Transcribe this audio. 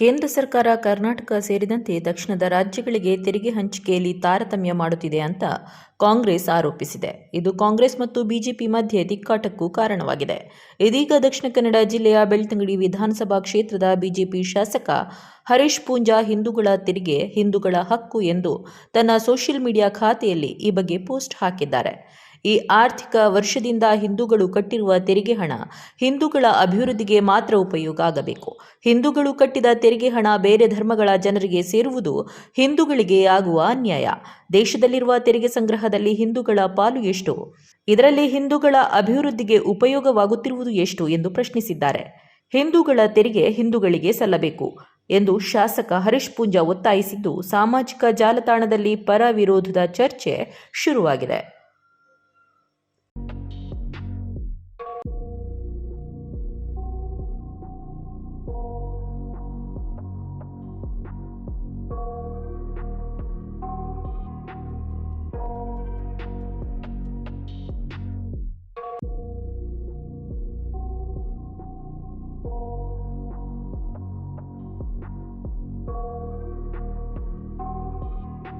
ಕೇಂದ್ರ ಸರ್ಕಾರ ಕರ್ನಾಟಕ ಸೇರಿದಂತೆ ದಕ್ಷಿಣದ ರಾಜ್ಯಗಳಿಗೆ ತೆರಿಗೆ ಹಂಚಿಕೆಯಲ್ಲಿ ತಾರತಮ್ಯ ಮಾಡುತ್ತಿದೆ ಅಂತ ಕಾಂಗ್ರೆಸ್ ಆರೋಪಿಸಿದೆ. ಇದು ಕಾಂಗ್ರೆಸ್ ಮತ್ತು ಬಿಜೆಪಿ ಮಧ್ಯೆ ತಿಕ್ಕಾಟಕ್ಕೂ ಕಾರಣವಾಗಿದೆ. ಇದೀಗ ದಕ್ಷಿಣ ಕನ್ನಡ ಜಿಲ್ಲೆಯ ಬೆಳ್ತಂಗಡಿ ವಿಧಾನಸಭಾ ಕ್ಷೇತ್ರದ ಬಿಜೆಪಿ ಶಾಸಕ ಹರೀಶ್ ಪೂಂಜಾ ಹಿಂದೂಗಳ ತೆರಿಗೆ ಹಿಂದೂಗಳ ಹಕ್ಕು ಎಂದು ತನ್ನ ಸೋಷಿಯಲ್ ಮೀಡಿಯಾ ಖಾತೆಯಲ್ಲಿ ಈ ಬಗ್ಗೆ ಪೋಸ್ಟ್ ಹಾಕಿದ್ದಾರೆ. ಈ ಆರ್ಥಿಕ ವರ್ಷದಿಂದ ಹಿಂದೂಗಳು ಕಟ್ಟಿರುವ ತೆರಿಗೆ ಹಣ ಹಿಂದೂಗಳ ಅಭಿವೃದ್ಧಿಗೆ ಮಾತ್ರ ಉಪಯೋಗ ಆಗಬೇಕು. ಹಿಂದೂಗಳು ಕಟ್ಟಿದ ತೆರಿಗೆ ಹಣ ಬೇರೆ ಧರ್ಮಗಳ ಜನರಿಗೆ ಸೇರುವುದು ಹಿಂದೂಗಳಿಗೆ ಆಗುವ ಅನ್ಯಾಯ. ದೇಶದಲ್ಲಿರುವ ತೆರಿಗೆ ಸಂಗ್ರಹದಲ್ಲಿ ಹಿಂದೂಗಳ ಪಾಲು ಎಷ್ಟು? ಇದರಲ್ಲಿ ಹಿಂದೂಗಳ ಅಭಿವೃದ್ಧಿಗೆ ಉಪಯೋಗವಾಗುತ್ತಿರುವುದು ಎಷ್ಟು ಎಂದು ಪ್ರಶ್ನಿಸಿದ್ದಾರೆ. ಹಿಂದೂಗಳ ತೆರಿಗೆ ಹಿಂದೂಗಳಿಗೆ ಸಲ್ಲಬೇಕು ಎಂದು ಶಾಸಕ ಹರೀಶ್ ಪೂಂಜಾ ಒತ್ತಾಯಿಸಿದ್ದು, ಸಾಮಾಜಿಕ ಜಾಲತಾಣದಲ್ಲಿ ಪರ ವಿರೋಧದ ಚರ್ಚೆ ಶುರುವಾಗಿದೆ.